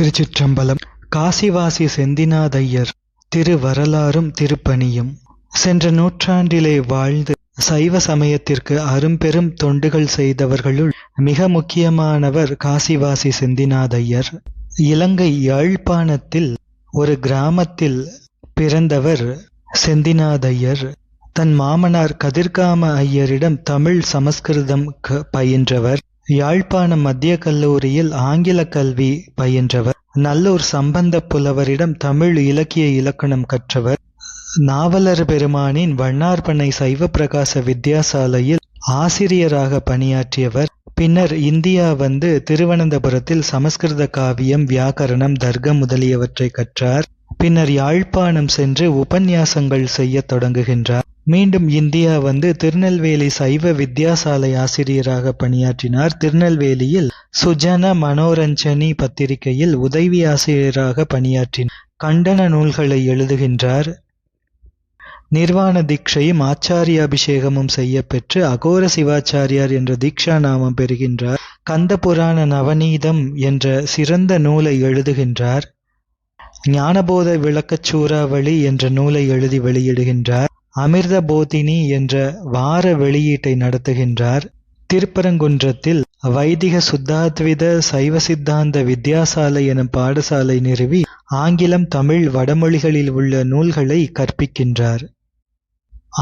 திருச்சிற்றம்பலம். காசிவாசி செந்திநாதையர் திருவரலாறும் திருப்பணியும் சென்ற நூற்றாண்டிலே வாழ்ந்து சைவ சமயத்திற்கு அரும்பெரும் தொண்டுகள் செய்தவர்களுள் மிக முக்கியமானவர் காசிவாசி செந்திநாதையர். இலங்கை யாழ்ப்பாணத்தில் ஒரு கிராமத்தில் பிறந்தவர் செந்திநாதையர். தன் மாமனார் கதிர்காம ஐயரிடம் தமிழ் சமஸ்கிருதம் க- பயின்றவர். யாழ்ப்பாணம் மத்திய கல்லூரியில் ஆங்கில கல்வி பயின்றவர். நல்லூர் சம்பந்த புலவரிடம் தமிழ் இலக்கிய இலக்கணம் கற்றவர். நாவலர் பெருமானின் வண்ணார்பனை சைவ பிரகாச வித்யாசாலையில் ஆசிரியராக பணியாற்றியவர். பின்னர் இந்தியா வந்து திருவனந்தபுரத்தில் சமஸ்கிருத காவியம் வியாக்கரணம் தர்க்கம் முதலியவற்றை கற்றார். பின்னர் யாழ்ப்பாணம் சென்று உபன்யாசங்கள் செய்யத் தொடங்குகின்றார். மீண்டும் இந்தியா வந்து திருநெல்வேலி சைவ வித்யாசாலை ஆசிரியராக பணியாற்றினார். திருநெல்வேலியில் சுஜன மனோரஞ்சனி பத்திரிகையில் உதவி ஆசிரியராக பணியாற்றினார். கண்டன நூல்களை எழுதுகின்றார். நிர்வாண தீட்சையும் ஆச்சாரிய அபிஷேகமும் செய்ய பெற்று அகோர சிவாச்சாரியார் என்ற தீக்ஷா நாமம் பெறுகின்றார். கந்த புராண நவநீதம் என்ற சிறந்த நூலை எழுதுகின்றார். ஞானபோத விளக்கச் சூறாவளி என்ற நூலை எழுதி வெளியிடுகின்றார். அமிர்த போதினி என்ற வார வெளியீட்டை நடத்துகின்றார். திருப்பரங்குன்றத்தில் வைதிக சுத்தாத்வித சைவ சித்தாந்த வித்யாசாலை எனும் பாடசாலை நிறுவி ஆங்கிலம் தமிழ் வடமொழிகளில் உள்ள நூல்களை கற்பிக்கின்றார்.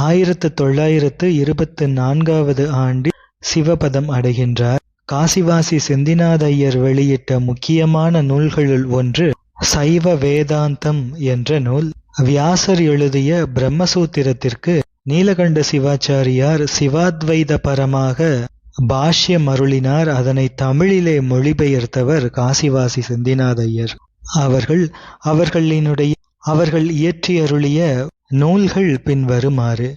ஆயிரத்து தொள்ளாயிரத்து இருபத்து நான்காவது ஆண்டில் சிவபதம் அடைகின்றார். காசிவாசி செந்திநாத ஐயர் வெளியிட்ட முக்கியமான நூல்களுள் ஒன்று சைவ வேதாந்தம் என்ற நூல். வியாசர் எழுதிய பிரம்மசூத்திரத்திற்கு நீலகண்ட சிவாச்சாரியார் சிவாத்வைத பரமாக பாஷ்யம் அருளினார் அதனை தமிழிலே மொழிபெயர்த்தவர் காசிவாசி செந்திநாதையர். அவர்கள் அவர்களினுடைய அவர்கள் இயற்றி அருளிய நூல்கள் பின்வருமாறு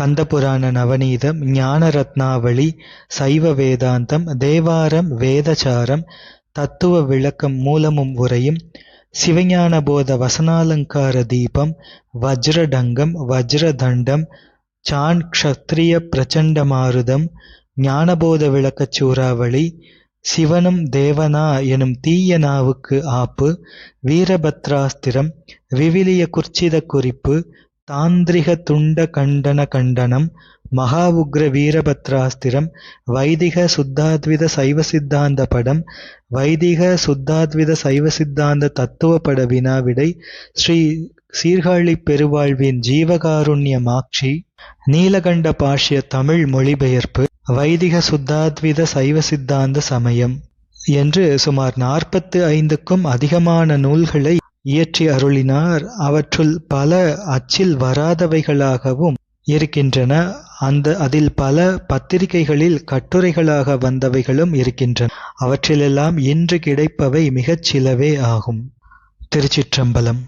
கந்தபுராண நவநீதம் ஞான ரத்னாவளி சைவ வேதாந்தம் தேவாரம் வேதசாரம் தத்துவ விளக்கம் மூலமும் உரையும் சிவஞானபோத வசனாலங்கார தீபம் வஜ்ரடங்கம் வஜ்ரதண்டம் சான் க்ஷத்ரிய பிரச்சண்ட மாருதம் ஞானபோத விளக்கச் சூறாவளி சிவனும் தேவனா எனும் தீய நாவுக்கு ஆப்பு வீரபத்ராஸ்திரம் விவிலிய குர்ச்சித குறிப்பு தாந்திரிக துண்ட கண்டன கண்டனம் மகா உக்ர வீரபத்ராஸ்திரம் வைதிக சுத்தாத்வித சைவ சித்தாந்த படம் வைதிக சுத்தாத்வித சைவ சித்தாந்த தத்துவ பட வினாவிடை ஸ்ரீ சீர்காழி பெருவாழ்வின் ஜீவகாருண்ய மாட்சி நீலகண்ட பாஷ்ய தமிழ் மொழிபெயர்ப்பு வைதிக சுத்தாத்வித சைவ சித்தாந்த சமயம் என்று சுமார் நாற்பத்து ஐந்துக்கும் அதிகமான நூல்களை இயற்றி அருளினார். அவற்றுள் பல அச்சில் வராதவைகளாகவும் இருக்கின்றன. அந்த அதில் பல பத்திரிகைகளில் கட்டுரைகளாக வந்தவைகளும் இருக்கின்றன. அவற்றிலெல்லாம் இன்று கிடைப்பவை மிகச் சிலவே ஆகும். திருச்சிற்றம்பலம்.